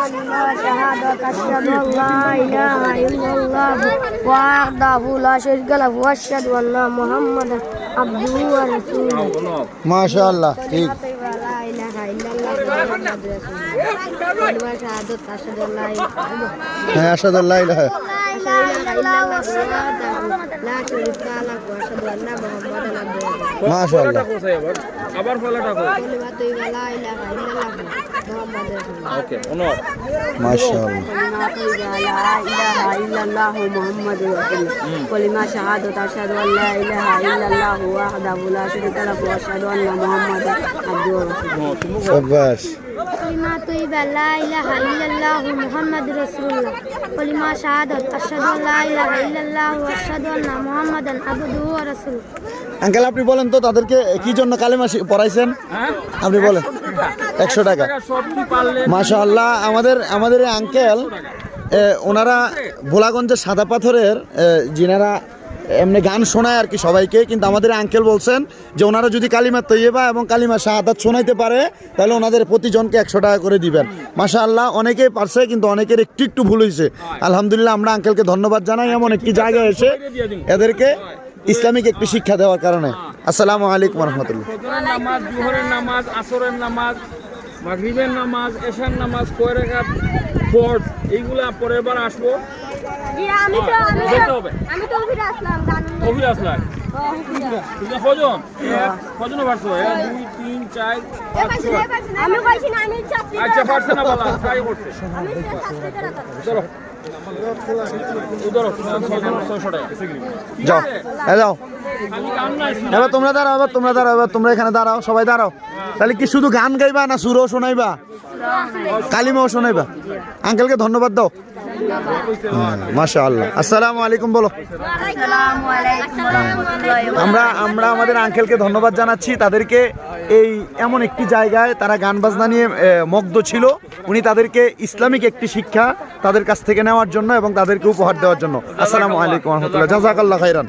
كلمات شهادة أن لا إله إلا الله وحده لا شريك له وأشهد أن محمدا عبده ورسوله ما شاء الله ठीक হ্যাঁ আসাদ আল্লাহ ইলাহা لا شريك له وأشهد أن محمدا عبده ورسوله মাশাআল্লাহ। আবার? ফলাটা কই ওকে অনুর। মাশাআল্লাহ। কলিমা শাহাদত আশহাদু আল্লা ইলাহা ইল্লাল্লাহু ওয়াহদাহু তুমি শাবাশ كلمة طيبة لا إله إلا الله محمد رسول الله كلمة شهادة أشهد أن لا إله إلا الله وأشهد أن محمدا عبده ورسوله আঙ্কেল আপনি বলেন তো তাদেরকে কি জন্য কালেমা শি- পড়াইছেন হ্যাঁ আপনি বলেন একশো টাকা টাকা সব কি পারলে মাশাআল্লাহ আমাদের আমাদের এই আঙ্কেল এ, ওনারা ভোলাগঞ্জের সাদা পাথরের এ, যিনারা এমনি গান শোনায় আর কি সবাইকে, কিন্তু আমাদের আঙ্কেল বলছেন যে ওনারা যদি কালিমা তৈয়বা এবং কালিমা শাহাদাত শোনাইতে পারে, তাহলে ওনাদের প্রতিজনকে একশো টাকা করে দিবেন। মাশাআল্লাহ, অনেকেই পারছে, কিন্তু অনেকের একটু একটু ভুল হয়েছে। আলহামদুলিল্লাহ, আমরা আঙ্কেলকে ধন্যবাদ জানাই, এমন একটি জায়গায় এসে এদেরকে ইসলামিক একটি শিক্ষা দেওয়ার কারণে। আসসালামু আলাইকুম রহমতুল্লাহ নামাজ, জোহরের নামাজ, আসরের আসব। আমি তো- আমি তো- আমি তো ফিরে আসলাম অভির আসলাই তুমি কজন? কজন পারছ? এক দুই তিন চার পাঁচ আমি কইছি না আমি চাকরি আচ্ছা পারছে না বলা ট্রাই করছে। ধরো। ধরো ছয়জন ছয়শো যাও। যাও। খালি গান নাই এবার তোমরা দাঁড়াও এবার তোমরা দাঁড়াও এবার তোমরা এখানে দাঁড়াও সবাই দাঁড়াও। তাহলে কি শুধু গান গাইবা না সুরও শোনাইবা। কালিমাও শোনাইবা। আঙ্কেলকে ধন্যবাদ দাও। মাশা আল্লাহ আসসালামু আলাইকুম বলো। আসসালামু আলাইকুম রাহমাতুল্লাহি আমরা আমরা আমাদের আঙ্কেলকে ধন্যবাদ জানাচ্ছি। তাদেরকে এই এমন একটি জায়গায় তারা গান বাজনা নিয়ে মগ্ধ ছিল। উনি তাদেরকে ইসলামিক একটি শিক্ষা তাদের কাছ থেকে নেওয়ার জন্য এবং তাদেরকে উপহার দেওয়ার জন্য। আসসালাম আলাইকুম রহমতুল্লাহ। জাজাকাল্লাহ খাইরান